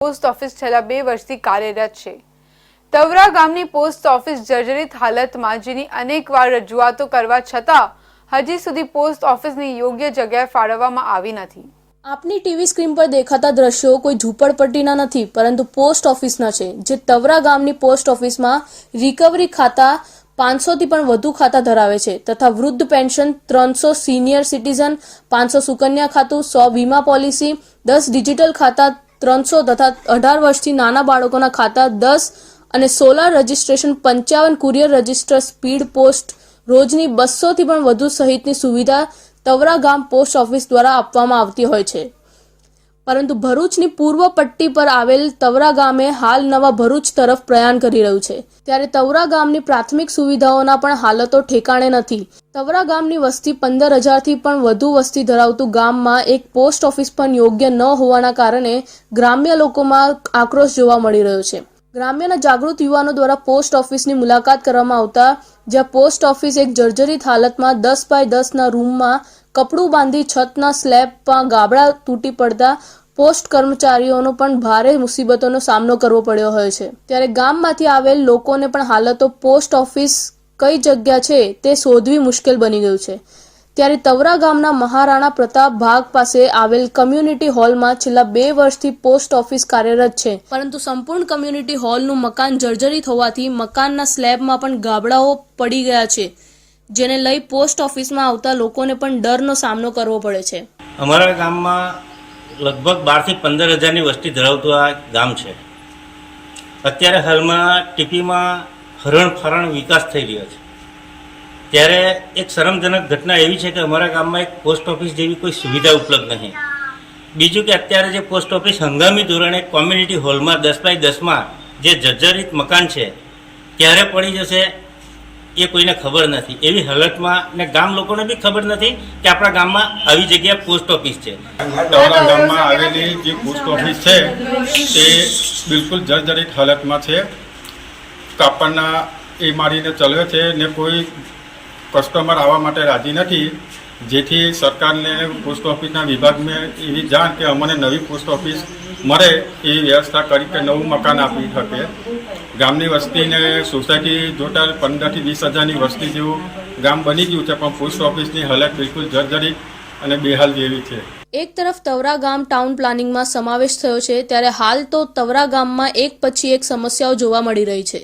Post office છેલ્લા બે વર્ષથી કાર્યરત છે. તવરા ગામની પોસ્ટ ઓફિસ જર્જરિત હાલતમાં, જેની અનેકવાર રજૂઆતો કરવા છતાં હજી સુધી પોસ્ટ ઓફિસની યોગ્ય જગ્યાએ ફાળવવામાં આવી નથી. આપની ટીવી સ્ક્રીન પર દેખાતા દ્રશ્યો કોઈ ઝૂંપડપટ્ટીના નથી, પરંતુ પોસ્ટ ઓફિસના છે, જે તવરા ગામની પોસ્ટ ઓફિસમાં રિકવરી ખાતા પાંચસોથી પણ વધુ ખાતા ધરાવે છે, તથા વૃદ્ધ પેન્શન ત્રણસો સિનિયર સિટીઝન, પાંચસો સુકન્યા ખાતું, સો વીમા પોલિસી, દસ ડિજિટલ ખાતા ત્રણસો તથા અઢાર વર્ષથી નાના બાળકોના ખાતા દસ અને સોલાર રજિસ્ટ્રેશન પંચાવન કુરિયર રજિસ્ટર સ્પીડ પોસ્ટ રોજની બસોથી પણ વધુ સહિતની સુવિધા તવરા ગામ પોસ્ટ ઓફિસ દ્વારા આપવામાં આવતી હોય છે. પરંતુ ભરૂચની પૂર્વ પટ્ટી પર આવેલ તવરા ગામે હાલ નવા ભરૂચ તરફ પ્રયાણ કરી રહ્યું છે. ત્યારે તવરા ગામની પ્રાથમિક સુવિધાઓના પણ હાલતો ઠેકાણે નથી. તવરા ગામની વસ્તી પંદર હજારથી પણ વધુ વસ્તી ધરાવતું ગામમાં એક પોસ્ટ ઓફિસ પણ યોગ્ય ન હોવાના કારણે ગ્રામ્ય લોકોમાં આક્રોશ જોવા મળી રહ્યો છે. ગ્રામ્યના જાગૃત યુવાનો દ્વારા પોસ્ટ ઓફિસની મુલાકાત કરવામાં આવતા, જ્યાં પોસ્ટ ઓફિસ એક જર્જરિત હાલતમાં દસ બાય દસના રૂમમાં કપડું બાંધી છતના સ્લેબમાં ગાબડા તૂટી પડતા પોસ્ટ કર્મચારીઓનો પણ ભારે મુસીબતોનો સામનો કરવો પડ્યો હોય છે. ત્યારે ગામમાંથી આવેલ લોકોને પણ હાલતો પોસ્ટ ઓફિસ કઈ જગ્યા છે તે શોધવી મુશ્કેલ બની ગયું છે. ત્યારે તવરા ગામના મહારાણા પ્રતાપ ભાગ પાસે આવેલ કમ્યુનિટી હોલમાં છેલ્લા બે વર્ષથી પોસ્ટ ઓફિસ કાર્યરત છે. પરંતુ સંપૂર્ણ કમ્યુનિટી હોલનું મકાન જર્જરિત હોવાથી મકાનના સ્લેબમાં પણ ગાબડાઓ પડી ગયા છે. જેને લઈ પોસ્ટ ઓફિસમાં આવતા લોકોને પણ ડરનો સામનો કરવો પડે છે. અમારા ગામમાં લગભગ બારથી પંદર હજારની વસ્તી ધરાવતું આ ગામ છે. અત્યારે હાલમાં ટીપીમાં હરણફારણ વિકાસ થઈ રહ્યો છે. ત્યારે એક શરમજનક ઘટના એવી છે કે અમારા ગામમાં એક પોસ્ટ ઓફિસ જેવી કોઈ સુવિધા ઉપલબ્ધ નહીં. બીજું કે અત્યારે જે પોસ્ટ ઓફિસ હંગામી ધોરણે કોમ્યુનિટી હોલમાં દસ બાય દસમાં જે જર્જરિત મકાન છે ક્યારે પડી જશે એ કોઈને ખબર નથી. એવી હાલતમાં ને ગામ લોકોને બી ખબર નથી કે આપણા ગામમાં આવી જગ્યાએ પોસ્ટ ઓફિસ છે. તવરા ગામમાં આવેલી જે પોસ્ટ ઓફિસ છે, તે બિલકુલ જર્જરિત હાલતમાં છે. કાપડના એ મારીને ચલાવે છે ને કોઈ કસ્ટમર આવવા માટે રાજી નથી. જેથી સરકારને પોસ્ટ ઓફિસના વિભાગને એવી જાણ કે અમને નવી પોસ્ટ ઓફિસ મળે એવી વ્યવસ્થા કરી કે નવું મકાન આપી શકે. ગામની વસ્તીને સોસાયટી ટોટલ પંદરથી વીસ હજારની વસ્તી જેવું ગામ બની ગયું છે, પણ પોસ્ટ ઓફિસની હાલત બિલકુલ જર્જરિત અને બેહાલ જેવી છે. એક તરફ તવરા ગામ ટાઉન પ્લાનિંગમાં સમાવેશ થયો છે, ત્યારે હાલ તો તવરા ગામમાં એક પછી એક સમસ્યાઓ જોવા મળી રહી છે.